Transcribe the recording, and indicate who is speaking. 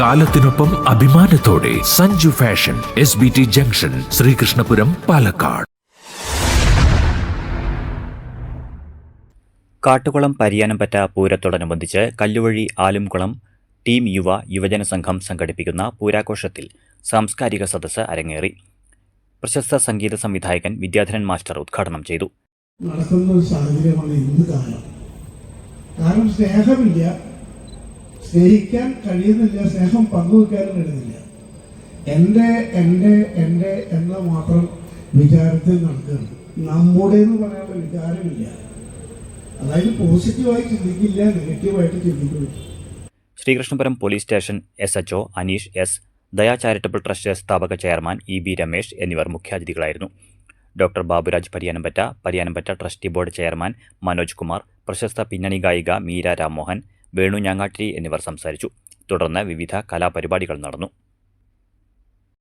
Speaker 1: കാലത്തിനൊപ്പം അഭിമാനത്തോടെ Sanju fashion S B T junction Sreekrishnapuram Palakkad.
Speaker 2: Kattukulam Pariyanampatta പൂരത്തോടനുബന്ധിച്ച് Kalluvazhi Alumkulam team യുവ യുവജന സംഘം സംഘടിപ്പിക്കുന്ന പൂരാഘോഷത്തിൽ സാംസ്കാരിക സദസ്സ് അരങ്ങേറി. പ്രശസ്ത സംഗീത സംവിധായകൻ വിദ്യാധരൻ മാസ്റ്റർ ഉദ്ഘാടനം ചെയ്തു.
Speaker 3: നടക്കുന്ന ഒരു സാഹചര്യമാണ് ഇന്ന് കാരണം കാരണം സ്നേഹമില്ല. സ്നേഹിക്കാൻ കഴിയുന്നില്ല സ്നേഹം പങ്കുവെക്കാനും കഴിയുന്നില്ല. എന്റെ എന്റെ എന്റെ എന്ന മാത്രം വിചാരത്തിൽ നടക്കുകയാണ് നമ്മുടെ എന്ന് പറയാനുള്ള വിചാരമില്ല. അതായത് പോസിറ്റീവായി ചിന്തിക്കില്ല നെഗറ്റീവായിട്ട് ചിന്തിക്കില്ല.
Speaker 2: Sreekrishnapuram police station S H O Aneesh S Daya charitable trust സ്ഥാപക ചെയർമാൻ ഇ ബി രമേശ് എന്നിവർ മുഖ്യാതിഥികളായിരുന്നു. Doctor Baburaj Pariyanampatta Pariyanampatta trustee board chairman Manoj Kumar പ്രശസ്ത പിന്നണി ഗായിക മീര രാംമോഹൻ വേണു ഞാങ്ങാട്ടിരി എന്നിവർ സംസാരിച്ചു. തുടർന്ന് വിവിധ കലാപരിപാടികൾ നടന്നു.